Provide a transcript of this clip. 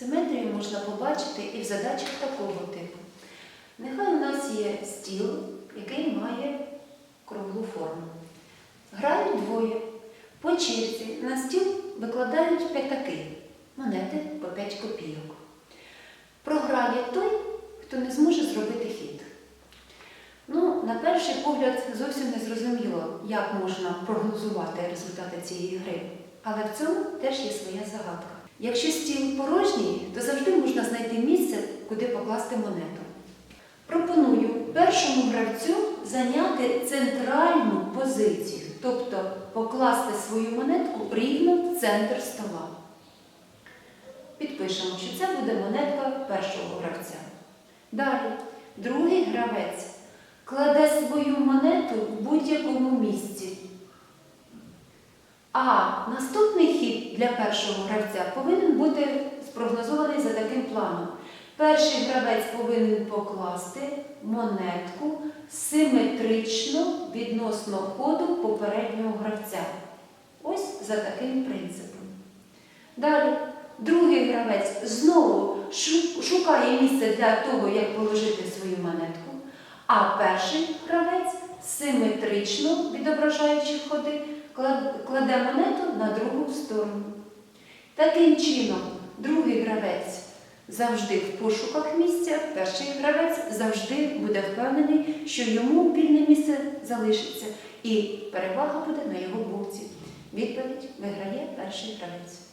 Симетрію можна побачити і в задачах такого типу. Нехай у нас є стіл, який має круглу форму. Грають двоє. По черзі на стіл викладають п'ятаки, монети по 5 копійок. Програє той, хто не зможе зробити хід. Ну, на перший погляд, зовсім не зрозуміло, як можна прогнозувати результати цієї гри. Але в цьому теж є своя загадка. Якщо стіл порожній, то завжди можна знайти місце, куди покласти монету. Пропоную першому гравцю зайняти центральну позицію, тобто покласти свою монетку рівно в центр стола. Підпишемо, що це буде монетка першого гравця. Далі, другий гравець кладе свою монету в будь-якому місці. А наступний хід для першого гравця повинен бути спрогнозований за таким планом. Перший гравець повинен покласти монетку симетрично відносно ходу попереднього гравця. Ось за таким принципом. Далі, другий гравець знову шукає місце для того, як положити свою монетку, а перший гравець симетрично відображаючи ходи, кладе монету на другу сторону. Таким чином, другий гравець завжди в пошуках місця, перший гравець завжди буде впевнений, що йому вільне місце залишиться, і перевага буде на його боці. Відповідь виграє перший гравець.